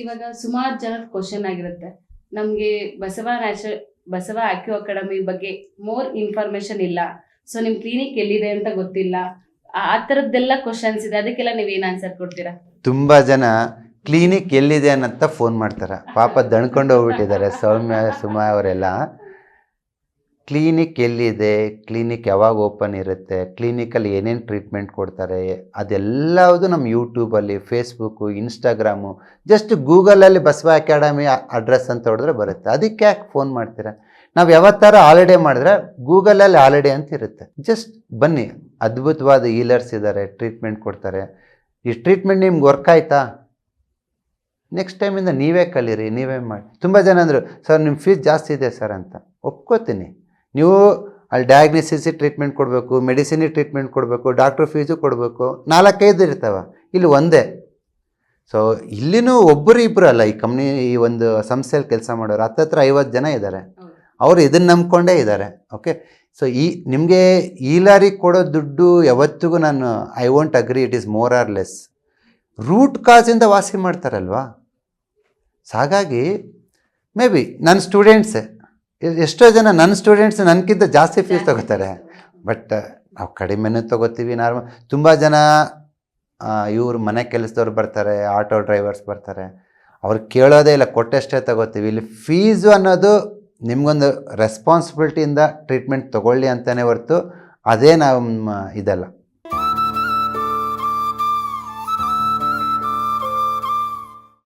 ಇವಾಗ ಸುಮಾರು ಜನದ ಕ್ವಶನ್ ಆಗಿರುತ್ತೆ. ನಮ್ಗೆ ಬಸವ ನ್ಯಾಚುರಲ್ ಬಸವ ಆಕ್ಯೂ ಅಕಾಡೆಮಿ ಬಗ್ಗೆ ಮೋರ್ ಇನ್ಫಾರ್ಮೇಶನ್ ಇಲ್ಲ. ಸೊ ನಿಮ್ ಕ್ಲಿನಿಕ್ ಎಲ್ಲಿದೆ ಅಂತ ಗೊತ್ತಿಲ್ಲ. ಆ ಥರದ್ದೆಲ್ಲ ಕ್ವಶನ್ಸ್ ಇದೆ. ಅದಕ್ಕೆಲ್ಲ ಏನ್ ಆನ್ಸರ್ ಕೊಡ್ತೀರಾ? ತುಂಬ ಜನ ಕ್ಲಿನಿಕ್ ಎಲ್ಲಿದೆ ಅನ್ನಂತ ಫೋನ್ ಮಾಡ್ತಾರೆ. ಪಾಪ ದಣ್ಕೊಂಡು ಹೋಗ್ಬಿಟ್ಟಿದ್ದಾರೆ. ಸೌಮ್ಯ, ಸುಮಾ ಅವರೆಲ್ಲ. ಕ್ಲಿನಿಕ್ ಎಲ್ಲಿದೆ? ಕ್ಲಿನಿಕ್ ಯಾವಾಗ ಓಪನ್ ಇರುತ್ತೆ? ಕ್ಲಿನಿಕಲ್ಲಿ ಏನೇನು ಟ್ರೀಟ್ಮೆಂಟ್ ಕೊಡ್ತಾರೆ? ಅದೆಲ್ಲವುದು ನಮ್ಮ ಯೂಟ್ಯೂಬಲ್ಲಿ ಫೇಸ್ಬುಕ್ಕು ಇನ್ಸ್ಟಾಗ್ರಾಮು ಜಸ್ಟ್ ಗೂಗಲಲ್ಲಿ ಬಸವ ಅಕಾಡೆಮಿ ಅಡ್ರೆಸ್ ಅಂತ ಹೊಡೆದ್ರೆ ಬರುತ್ತೆ. ಅದಕ್ಕೆ ಯಾಕೆ ಫೋನ್ ಮಾಡ್ತೀರಾ? ನಾವು ಯಾವತ್ತಾರ ಹಾಲಿಡೇ ಮಾಡಿದ್ರೆ ಗೂಗಲಲ್ಲಿ ಹಾಲಿಡೇ ಅಂತ ಇರುತ್ತೆ. ಜಸ್ಟ್ ಬನ್ನಿ. ಅದ್ಭುತವಾದ ಹೀಲರ್ಸ್ ಇದ್ದಾರೆ ಟ್ರೀಟ್ಮೆಂಟ್ ಕೊಡ್ತಾರೆ. ಈ ಟ್ರೀಟ್ಮೆಂಟ್ ನಿಮ್ಗೆ ವರ್ಕ್ ಆಯ್ತಾ? ನೆಕ್ಸ್ಟ್ ಟೈಮಿಂದ ನೀವೇ ಕಲೀರಿ, ನೀವೇ ಮಾಡಿ. ತುಂಬ ಜನ ಅಂದರು, ಸರ್ ನಿಮ್ಮ ಫೀಸ್ ಜಾಸ್ತಿ ಇದೆ, ಸರ್, ಅಂತ. ಒಪ್ಕೋತೀನಿ. ನೀವು ಅಲ್ಲಿ ಡಯಾಗ್ನೋಸಿಸ್ ಟ್ರೀಟ್ಮೆಂಟ್ ಕೊಡಬೇಕು ಮೆಡಿಸಿನಿಗೆ ಟ್ರೀಟ್ಮೆಂಟ್ ಕೊಡಬೇಕು ಡಾಕ್ಟ್ರ್ ಫೀಸು ಕೊಡಬೇಕು ನಾಲ್ಕೈದು ಇರ್ತಾವೆ. ಇಲ್ಲಿ ಒಂದೇ. ಸೊ ಇಲ್ಲಿನೂ ಒಬ್ಬರು ಇಬ್ಬರು ಅಲ್ಲ ಈ ಕಂಪ್ನಿ ಈ ಒಂದು ಸಂಸ್ಥೆಯಲ್ಲಿ ಕೆಲಸ ಮಾಡೋರು. ಹತ್ತತ್ರ ಐವತ್ತು ಜನ ಇದ್ದಾರೆ. ಅವರು ಇದನ್ನು ನಂಬ್ಕೊಂಡೇ ಇದ್ದಾರೆ. ಓಕೆ ಸೊ ಈ ನಿಮಗೆ ಈಲಾರಿಗೆ ಕೊಡೋ ದುಡ್ಡು ಯಾವತ್ತಿಗೂ ನಾನು I want agree it is more or less root ಕಾಸಿಂದ ವಾಸಿ ಮಾಡ್ತಾರಲ್ವಾ? ಸೊ ಹಾಗಾಗಿ ಮೇ ಬಿ ನನ್ನ ಸ್ಟೂಡೆಂಟ್ಸೇ ಎಷ್ಟೋ ಜನ ನನ್ನ ಸ್ಟೂಡೆಂಟ್ಸ್ ನನಗಿಂತ ಜಾಸ್ತಿ ಫೀಸ್ ತಗೋತಾರೆ. ಬಟ್ ನಾವು ಕಡಿಮೆನೂ ತಗೋತೀವಿ ನಾರ್ಮಲ್ ತುಂಬ ಜನ ಇವರು ಮನೆ ಕೆಲಸದವ್ರು ಬರ್ತಾರೆ ಆಟೋ ಡ್ರೈವರ್ಸ್ ಬರ್ತಾರೆ. ಅವ್ರು ಕೇಳೋದೇ ಇಲ್ಲ ಕೊಟ್ಟಷ್ಟೇ ತಗೋತೀವಿ. ಇಲ್ಲಿ ಫೀಸು ಅನ್ನೋದು ನಿಮಗೊಂದು ರೆಸ್ಪಾನ್ಸಿಬಿಲಿಟಿಯಿಂದ ಟ್ರೀಟ್ಮೆಂಟ್ ತೊಗೊಳ್ಳಿ ಅಂತಲೇ ಹೊರತು ಅದೇ ನಮ್ಮ ಇದಲ್ಲ.